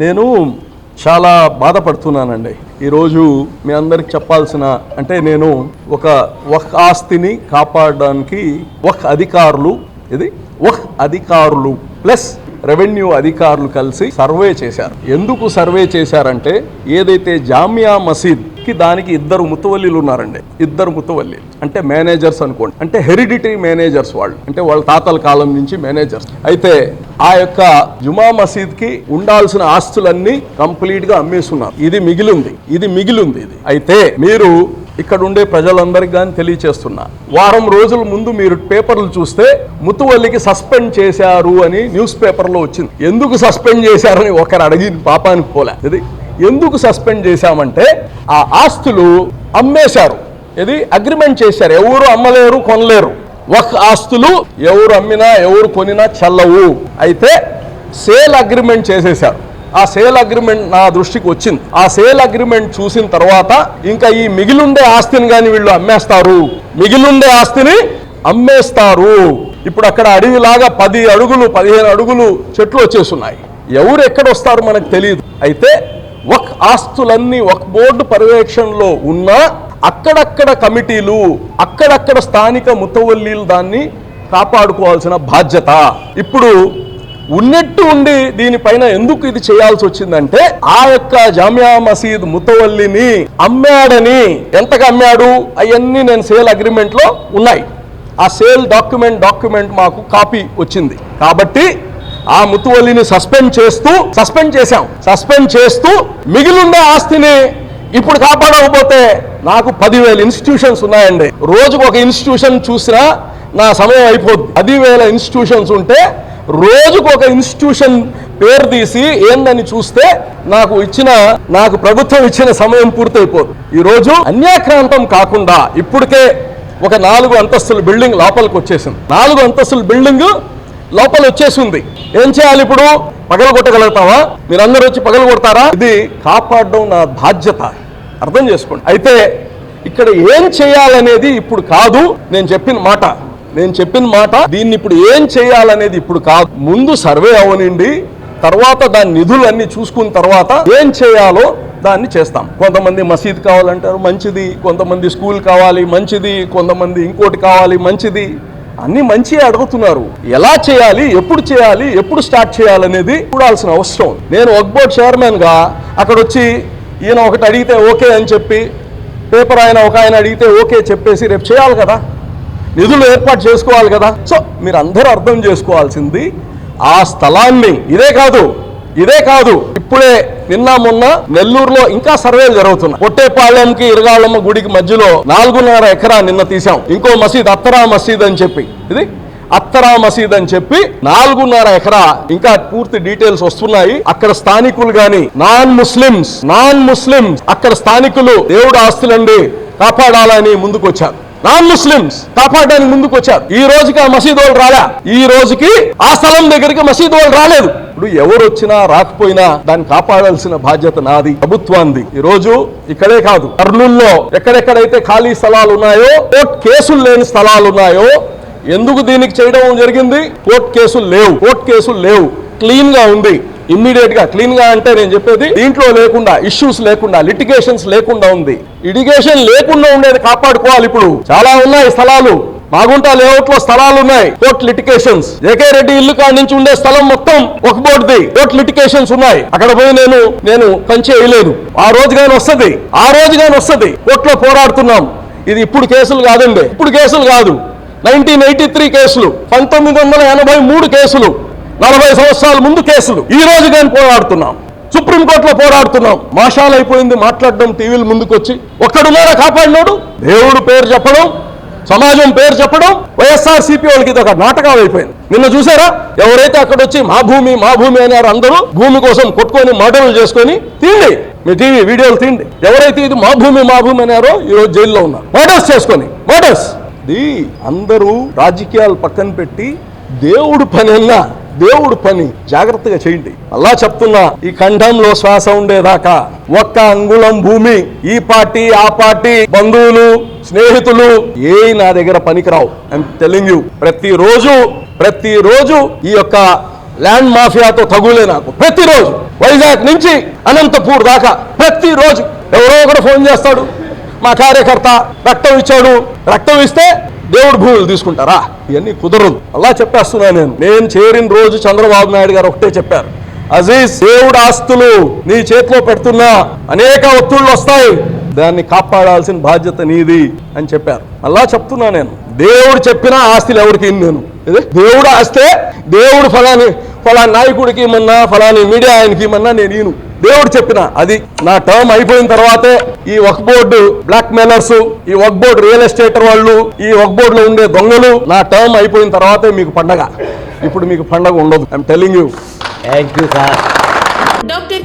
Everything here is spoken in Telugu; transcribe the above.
నేను చాలా బాధపడుతున్నానండి. ఈరోజు మీ అందరికి చెప్పాల్సిన అంటే నేను ఒక ఒక ఆస్తిని కాపాడడానికి ఒక అధికారులు ఇది ఒక అధికారులు ప్లస్ రెవెన్యూ అధికారులు కలిసి సర్వే చేశారు. ఎందుకు సర్వే చేశారంటే ఏదైతే జామియా మసీద్ కి దానికి ఇద్దరు ముత్తవల్లిలు ఉన్నారండి. ఇద్దరు ముత్తవల్లి అంటే మేనేజర్స్ అనుకోండి. అంటే హెరిడిటరీ మేనేజర్స్ వాళ్ళు. అంటే వాళ్ళ తాతల కాలం నుంచి మేనేజర్స్. అయితే ఆ యొక్క జుమా మసీద్కి ఉండాల్సిన ఆస్తులన్నీ కంప్లీట్గా అమ్మేస్తున్నారు. ఇది మిగిలింది. ఇది మిగిలింది ఇది. అయితే మీరు ఇక్కడ ఉండే ప్రజలందరికీ కానీ తెలియచేస్తున్నా. వారం రోజుల ముందు మీరు పేపర్లు చూస్తే ముతువల్లికి సస్పెండ్ చేశారు అని న్యూస్ పేపర్లో వచ్చింది. ఎందుకు సస్పెండ్ చేశారని ఒకరు అడిగి పాపానికి పోలే. ఇది ఎందుకు సస్పెండ్ చేశామంటే ఆ ఆస్తులు అమ్మేశారు. ఇది అగ్రిమెంట్ చేశారు. ఎవరు అమ్మలేరు కొనలేరు. ఒక ఆస్తులు ఎవరు అమ్మినా ఎవరు కొనినా చల్లవు. అయితే సేల్ అగ్రిమెంట్ చేసేశారు. ఆ సేల్ అగ్రిమెంట్ నా దృష్టికి వచ్చింది. ఆ సేల్ అగ్రిమెంట్ చూసిన తర్వాత ఇంకా ఈ మిగిలుండే ఆస్తిని కానీ వీళ్ళు అమ్మేస్తారు. మిగిలిండే ఆస్తిని అమ్మేస్తారు. ఇప్పుడు అక్కడ అడవిలాగా పది అడుగులు పదిహేను అడుగులు చెట్లు వచ్చేస్తున్నాయి. ఎవరు ఎక్కడ వస్తారు మనకు తెలియదు అయితే ఒక ఆస్తులన్నీ ఒక బోర్డు పర్యవేక్షణలో ఉన్నా అక్కడక్కడ కమిటీలు అక్కడక్కడ స్థానిక ముతవల్లీలు దాన్ని కాపాడుకోవాల్సిన బాధ్యత. ఇప్పుడు ఉన్నట్టు ఉండి దీనిపైన ఎందుకు ఇది చేయాల్సి వచ్చిందంటే ఆ యొక్క జామియా మసీద్ ముతవల్లిని అమ్మాడని ఎంతగా అమ్మాడు? అవన్నీ నేను సేల్ అగ్రిమెంట్లో ఉన్నాయి. ఆ సేల్ డాక్యుమెంట్ డాక్యుమెంట్ మాకు కాపీ వచ్చింది. కాబట్టి ఆ ముతువల్లిని సస్పెండ్ చేస్తూ సస్పెండ్ చేశాం. సస్పెండ్ చేస్తూ మిగిలిన ఆస్తిని ఇప్పుడు కాపాడకపోతే నాకు పదివేల ఇన్స్టిట్యూషన్స్ ఉన్నాయండి. రోజుకు ఒక ఇన్స్టిట్యూషన్ చూసినా నా సమయం అయిపోద్ది. పదివేల ఇన్స్టిట్యూషన్స్ ఉంటే రోజుకు ఒక ఇన్స్టిట్యూషన్ పేరు తీసి ఏందని చూస్తే నాకు ఇచ్చిన నాకు ప్రభుత్వం ఇచ్చిన సమయం పూర్తయిపోదు. ఈరోజు అన్యాక్రాంతం కాకుండా ఇప్పటికే ఒక నాలుగు అంతస్తుల బిల్డింగ్ లోపలికి వచ్చేసింది. నాలుగు అంతస్తుల బిల్డింగ్ లోపల వచ్చేసింది ఏం చేయాలి ఇప్పుడు? పగల కొట్టగలుగుతావా మీరందరూ వచ్చి పగల కొడతారా ఇది కాపాడడం నా బాధ్యత. అర్థం చేసుకోండి. అయితే ఇక్కడ ఏం చేయాలనేది ఇప్పుడు కాదు. నేను చెప్పిన మాట. నేను చెప్పిన మాట దీన్ని ఇప్పుడు ఏం చేయాలనేది ఇప్పుడు కాదు. ముందు సర్వే అవనండి తర్వాత దాని నిధులన్నీ చూసుకున్న తర్వాత ఏం చేయాలో దాన్ని చేస్తాం. కొంతమంది మసీద్ కావాలంటారు మంచిది. కొంతమంది స్కూల్ కావాలి మంచిది. కొంతమంది ఇంకోటి కావాలి మంచిది. అన్ని మంచి అడుగుతున్నారు. ఎలా చేయాలి ఎప్పుడు చేయాలి ఎప్పుడు స్టార్ట్ చేయాలనేది చూడాల్సిన అవసరం. నేను వర్క్ బోర్డ్ అక్కడ వచ్చి ఈయన ఒకటి అడిగితే ఓకే అని చెప్పి పేపర్ ఆయన ఒక ఆయన అడిగితే ఓకే చెప్పేసి రేపు చేయాలి కదా. నిధులు ఏర్పాటు చేసుకోవాలి కదా. సో మీరు అందరూ అర్థం చేసుకోవాల్సింది ఆ స్థలాన్ని. ఇదే కాదు ఇదే కాదు ఇప్పుడే నిన్న మొన్న నెల్లూరులో ఇంకా సర్వేలు జరుగుతున్నాయి. కొట్టేపాళెంకి ఇరగాళ్ళమ్మ గుడికి మధ్యలో నాలుగున్నర ఎకరా నిన్న తీసాం ఇంకో మసీద్ అత్తరా మసీద్ అని చెప్పి. ఇది అత్తరా మసీద్ అని చెప్పి నాలుగున్నర ఎకరా ఇంకా పూర్తి డీటెయిల్స్ వస్తున్నాయి. అక్కడ స్థానికులు గాని నాన్ ముస్లిమ్స్ నాన్ ముస్లిమ్స్ అక్కడ స్థానికులు దేవుడు ఆస్తులండి కాపాడాలని ముందుకొచ్చారు. నాన్ ముస్లిమ్స్ కాపాడడానికి ముందుకు వచ్చారు ఈ రోజుకి ఆ మసీద్ వాళ్ళు రాలే? ఈ రోజుకి ఆ స్థలం దగ్గరికి మసీదు వాళ్ళు రాలేదు. ఇప్పుడు ఎవరు వచ్చినా రాకపోయినా దాన్ని కాపాడాల్సిన బాధ్యత నాది ప్రభుత్వాన్ని ఈ రోజు ఇక్కడే కాదు కర్నూల్లో ఎక్కడెక్కడైతే ఖాళీ స్థలాలు ఉన్నాయో కోర్టు కేసులు లేని స్థలాలు ఉన్నాయో ఎందుకు దీనికి చేయడం జరిగింది? కోర్టు కేసులు లేవు కోర్టు కేసులు లేవు. క్లీన్గా ఉంది ఇమ్మీడియట్గా క్లీన్గా అంటే నేను చెప్పేది దీంట్లో లేకుండా ఇష్యూస్ లేకుండా లిటిగేషన్స్ లేకుండా ఉంది. ఇరిగేషన్ లేకుండా ఉండేది కాపాడుకోవాలి ఇప్పుడు. చాలా ఉన్నాయి స్థలాలు. మాగుంట లేఅవుట్లో స్థలాలు ఉన్నాయి. Court litigations. జేకే రెడ్డి ఇల్లు కాడి నుంచి ఉండే స్థలం మొత్తం ఒక బోర్డుది. కోర్ట్ లిటికేషన్స్ ఉన్నాయి. అక్కడ పోయి నేను నేను కంచె వేయలేదు. ఆ రోజు గాని వస్తుంది. ఆ రోజు గాని వస్తుంది. కోర్టులో పోరాడుతున్నాం. ఇది ఇప్పుడు కేసులు కాదండి. ఇప్పుడు కేసులు కాదు. నైన్టీన్ ఎయిటీ త్రీ కేసులు. పంతొమ్మిది వందల ఎనభై మూడు కేసులు. నలభై సంవత్సరాల ముందు కేసులు. ఈ రోజు కానీ పోరాడుతున్నాం సుప్రీంకోర్టులో పోరాడుతున్నాం. మాషాలైపోయింది అయిపోయింది మాట్లాడడం టీవీల ముందుకొచ్చి. ఒక్కడున్నారా కాపాడినోడు? దేవుడు పేరు చెప్పడం. సమాజం పేరు చెప్పడం వైఎస్ఆర్ సిపి వాళ్ళకి ఇది ఒక నాటకం అయిపోయింది. నిన్న చూసారా? ఎవరైతే అక్కడ వచ్చి మా భూమి మా భూమి అన్నారు అందరూ భూమి కోసం కొట్టుకొని మర్డర్లు చేసుకొని తిండి. మీ టీవీ వీడియోలు తిండి. ఎవరైతే ఇది మా భూమి మా భూమి అన్నారో ఈరోజు జైల్లో ఉన్నారు. మర్డర్స్ చేసుకొని మర్డర్స్. ఇది అందరూ రాజకీయాలు పక్కన పెట్టి దేవుడు పని దేవుడు పని జాగ్రత్తగా చేయండి. అలా చెప్తున్నా ఈ ఖండంలో శ్వాస ఉండేదాకా ఒక్క అంగుళం భూమి ఈ పార్టీ ఆ పార్టీ బంధువులు స్నేహితులు ఏ నా దగ్గర పనికిరావు. ఐమ్ టెలింగ్ యూ ప్రతిరోజు ప్రతిరోజు ఈ యొక్క ల్యాండ్ మాఫియాతో తగులే నాకు. ప్రతిరోజు వైజాగ్ నుంచి అనంతపూర్ దాకా ప్రతిరోజు ఎవరో ఒకరు ఫోన్ చేస్తాడు. మా కార్యకర్త రక్తం ఇచ్చాడు. రక్తం ఇస్తే దేవుడు భూములు తీసుకుంటారా? ఇవన్నీ కుదరదు. అలా చెప్పేస్తున్నా నేను. నేను చేరిన రోజు చంద్రబాబు నాయుడు గారు ఒకటే చెప్పారు. అజీజ్ దేవుడు ఆస్తులు నీ చేతిలో పెడుతున్నా అనేక ఒత్తిళ్ళు వస్తాయి. దాన్ని కాపాడాల్సిన బాధ్యత నీది అని చెప్పారు. అలా చెప్తున్నా నేను. దేవుడు చెప్పిన ఆస్తులు ఎవరికి నేను? దేవుడు ఆస్తే దేవుడు ఫలాని ఫలాని నాయకుడికి ఇమ్మన్నా ఫలాని మీడియా ఆయనకి ఇమ్మన్నా నేను ఈను. దేవుడు చెప్పిన అది నా టర్మ్ అయిపోయిన తర్వాతే ఈ వక్ బోర్డు బ్లాక్ మెయిలర్స్ ఈ వక్ బోర్డు రియల్ ఎస్టేటర్ వాళ్ళు ఈ వక్ బోర్డులో ఉండే దొంగలు నా టర్మ్ అయిపోయిన తర్వాతే మీకు పండగ. ఇప్పుడు మీకు పండగ ఉండదు. I'm telling you thank you sir doctor